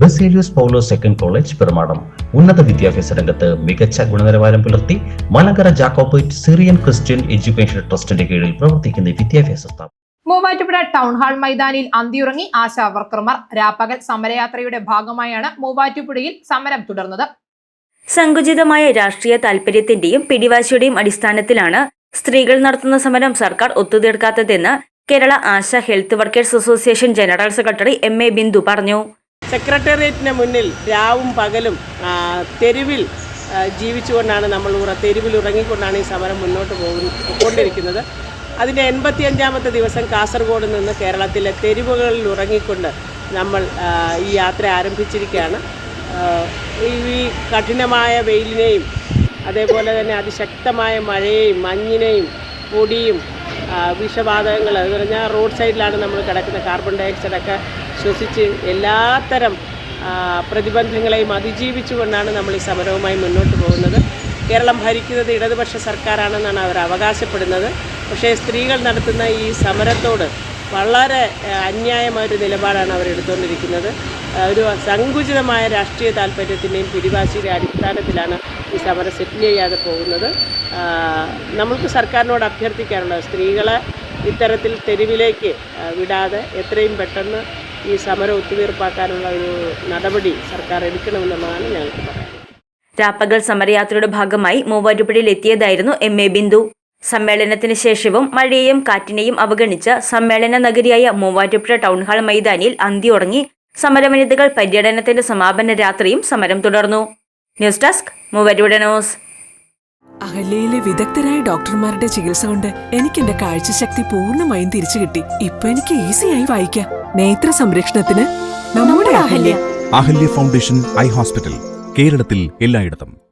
Baselios Paulose second college Perumadam. ഉന്നത വിദ്യാഭ്യാസ രംഗത്ത് മികച്ച ഗുണനിലവാരം പുലർത്തി Malankara Jacobite Syrian Christian education ട്രസ്റ്റിന്റെ കീഴിൽ പ്രവർത്തിക്കുന്ന വിദ്യാഭ്യാസ സ്ഥാപനം. മൂവാറ്റുപുഴ ടൗൺ ഹാൾ മൈതാനിയിൽ അന്തിയുറങ്ങി ആശാ വർക്കർമാർ. രാപ്പകൽ സമരയാത്രയുടെ ഭാഗമായാണ് മൂവാറ്റുപുഴയിൽ സമരം തുടർന്നത്. സങ്കുചിതമായ രാഷ്ട്രീയ താൽപര്യത്തിന്റെയും പിടിവാശിയുടെയും അടിസ്ഥാനത്തിലാണ് സ്ത്രീകൾ നടത്തുന്ന സമരം സർക്കാർ ഒത്തുതീർക്കാത്തതെന്ന് Kerala ASHA health workers association general secretary M A Bindu പറഞ്ഞു. സെക്രട്ടേറിയറ്റിന് മുന്നിൽ രാവും പകലും തെരുവിൽ ജീവിച്ചുകൊണ്ടാണ് നമ്മൾ ഉറ തെരുവിൽ ഉറങ്ങിക്കൊണ്ടാണ് ഈ സമരം മുന്നോട്ട് പോകുന്ന അതിന്റെ അതിന്റെ എൺപത്തിയഞ്ചാമത്തെ ദിവസം കാസർഗോഡ് നിന്ന് കേരളത്തിലെ തെരുവുകളിൽ ഉറങ്ങിക്കൊണ്ട് നമ്മൾ ഈ യാത്ര ആരംഭിച്ചിരിക്കുകയാണ്. ഈ കഠിനമായ വെയിലിനെയും അതേപോലെ തന്നെ അതിശക്തമായ മഴയെയും മഞ്ഞിനെയും പൊടിയും വിഷവാതകങ്ങൾ എന്ന് പറഞ്ഞാൽ റോഡ് സൈഡിലാണ് നമ്മൾ കിടക്കുന്നത് കാർബൺ ഡയോക്സൈഡൊക്കെ ശ്വസിച്ച് എല്ലാത്തരം പ്രതിബന്ധങ്ങളെയും അതിജീവിച്ചുകൊണ്ടാണ് നമ്മൾ ഈ സമരവുമായി മുന്നോട്ട് പോകുന്നത്. കേരളം ഭരിക്കുന്നത് ഇടതുപക്ഷ സർക്കാരാണെന്നാണ് അവർ അവകാശപ്പെടുന്നത്. പക്ഷേ സ്ത്രീകൾ നടത്തുന്ന ഈ സമരത്തോട് വളരെ അന്യായമായൊരു നിലപാടാണ് അവരെടുത്തുകൊണ്ടിരിക്കുന്നത് ഒരു സങ്കുചിതമായ രാഷ്ട്രീയ താല്പര്യത്തിന്റെയും പിടിവാശിയുടെ അടിസ്ഥാനത്തിലാണ് ഈ സമരം സെറ്റിൽ ചെയ്യാതെ പോകുന്നത്. നമുക്ക് സർക്കാരിനോട് അഭ്യർത്ഥിക്കാനുള്ളത് സ്ത്രീകളെ ഇത്തരത്തിൽ തെരുവിലേക്ക് വിടാതെ എത്രയും പെട്ടെന്ന് ഈ സമരം ഒത്തുതീർപ്പാക്കാനുള്ള ഒരു നടപടി സർക്കാർ എടുക്കണമെന്നുള്ളതാണ് ഞങ്ങൾക്ക് പറയുന്നത് രാപ്പകൽ സമരയാത്രയുടെ ഭാഗമായി മൂവാറ്റുപുഴയിൽ എത്തിയതായിരുന്നു എം എ ബിന്ദു. സമ്മേളനത്തിന് ശേഷവും മഴയെയും കാറ്റിനെയും അവഗണിച്ച് സമ്മേളന നഗരിയായ മൂവാറ്റുപുഴ ടൗൺഹാൾ മൈതാനിയിൽ അന്തിയുറങ്ങി സമരവനിതകൾ പര്യടനത്തിന്റെ സമാപന രാത്രിയും സമരം തുടർന്നു. ന്യൂസ് ഡെസ്ക് മൂവരുടെ ന്യൂസ്. അഹല്യയിലെ വിദഗ്ധരായ ഡോക്ടർമാരുടെ ചികിത്സ കൊണ്ട് എനിക്ക് എന്റെ കാഴ്ചശക്തി പൂർണമായും തിരിച്ചു കിട്ടി. ഇപ്പൊ എനിക്ക് ഈസിയായി വായിക്കാം. നേത്ര സംരക്ഷണത്തിന് നമ്മുടെ Ahalya. Ahalya foundation eye hospital കേരളത്തിൽ എല്ലായിടത്തും.